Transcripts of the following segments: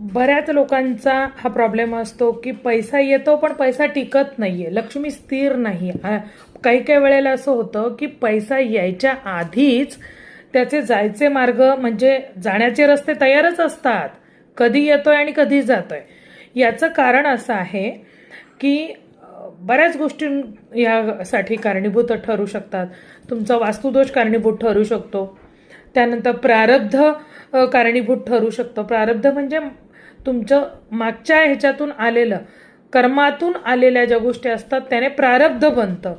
बऱ्याच लोकांचा हा प्रॉब्लेम असतो की पैसा येतो पण पैसा टिकत नाहीये. लक्ष्मी स्थिर नाही. काही काही वेळेला असं होतं की पैसा यायच्या आधीच त्याचे जायचे मार्ग म्हणजे जाण्याचे रस्ते तयारच असतात. कधी येतोय आणि कधी जातोय. याचं कारण असं आहे की बऱ्याच गोष्टी यासाठी कारणीभूत ठरू शकतात. तुमचा वास्तुदोष कारणीभूत ठरू शकतो. त्यानंतर प्रारब्ध कारणीभूत ठरू शकतो. प्रारब्ध म्हणजे तुमचं मागच्या ह्याच्यातून आलेलं कर्मातून आलेल्या ज्या गोष्टी असतात त्याने प्रारब्ध बनतं.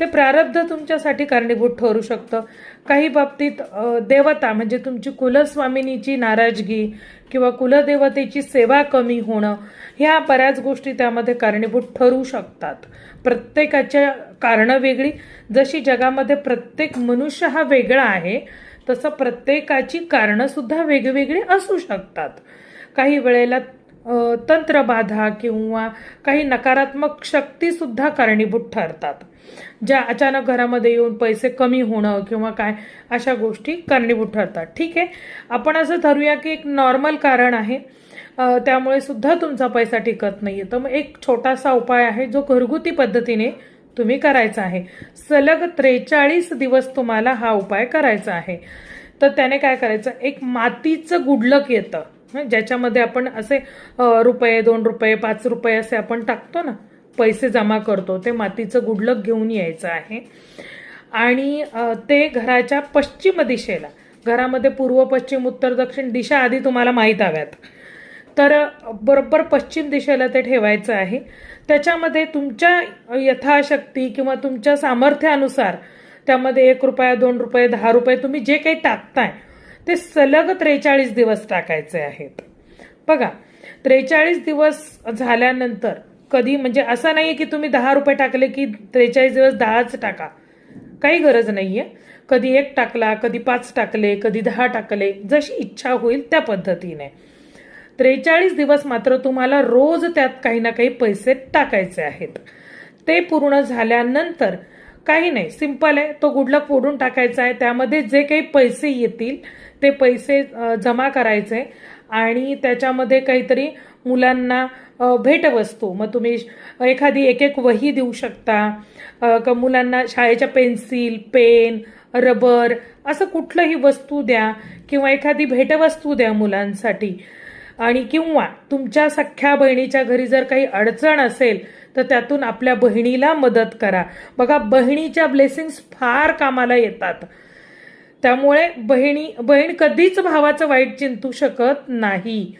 ते प्रारब्ध तुमच्यासाठी कारणीभूत ठरू शकतं. काही बाबतीत देवता म्हणजे तुमची कुलस्वामिनीची नाराजगी किंवा कुलदेवतेची सेवा कमी होणं ह्या बऱ्याच गोष्टी त्यामध्ये कारणीभूत ठरू शकतात. प्रत्येकाच्या कारणं वेगळी. जशी जगामध्ये प्रत्येक मनुष्य हा वेगळा आहे तसं प्रत्येकाची कारणं सुद्धा वेगवेगळी असू शकतात. काही वेळेला तंत्रबाधा किंवा काही नकारात्मक शक्तीसुद्धा कारणीभूत ठरतात ज्या अचानक घरामध्ये येऊन पैसे कमी होणं किंवा काय अशा गोष्टी कारणीभूत ठरतात. ठीक आहे? आपण असं धरूया की एक नॉर्मल कारण आहे. त्यामुळे सुद्धा तुमचा पैसा टिकत नाहीये. तर मग एक छोटासा उपाय आहे जो घरगुती पद्धतीने तुम्ही करायचा आहे. सलग त्रेचाळीस दिवस तुम्हाला हा उपाय करायचा आहे. तर त्याने काय करायचं? एक मातीचं गुडलक येतं. ज्याच्यामध्ये आपण असे रुपये दोन रुपये पाच रुपये असे आपण टाकतो ना पैसे जमा करतो ते मातीचं गुडलक घेऊन यायचं आहे. आणि ते घराच्या पश्चिम दिशेला घरामध्ये पूर्व पश्चिम उत्तर दक्षिण दिशा आधी तुम्हाला माहीत हव्यात. तर बरोबर पश्चिम दिशेला ते ठेवायचं आहे. त्याच्यामध्ये तुमच्या यथाशक्ती किंवा तुमच्या सामर्थ्यानुसार त्यामध्ये एक रुपया दोन रुपये दहा रुपये तुम्ही जे काही टाकताय ते सलग त्रेचाळीस दिवस टाकायचे आहेत. बघा त्रेचाळीस दिवस झाल्यानंतर कधी म्हणजे असं नाही की तुम्ही दहा रुपये टाकले की त्रेचाळीस दिवस दहाच टाका. काही गरज नाहीये. कधी एक टाकला कधी पाच टाकले कधी दहा टाकले जशी इच्छा होईल त्या पद्धतीने. त्रेचाळीस दिवस मात्र तुम्हाला रोज त्यात काही ना काही पैसे टाकायचे आहेत. ते पूर्ण झाल्यानंतर काही नाही. सिंपल आहे. तो गुडलक फोडून टाकायचा आहे. त्यामध्ये जे काही पैसे येतील ते पैसे जमा करायचे. आणि त्याच्यामध्ये काहीतरी मुलांना भेटवस्तू. मग तुम्ही एखादी एक एक वही देऊ शकता. का मुलांना शाळेच्या पेन्सिल पेन रबर असं कुठलंही वस्तू द्या किंवा एखादी भेटवस्तू द्या मुलांसाठी. आणि किंवा तुमच्या सख्ख्या बहिणीच्या घरी जर काही अडचण असेल तर त्यातून आपल्या बहिणीला मदत करा. बघा बहिणीच्या ब्लेसिंग्स फार कामाला येतात. त्यामुळे बहिणी बहीण कधीच भावाचं वाईट चिंतू शकत नाही.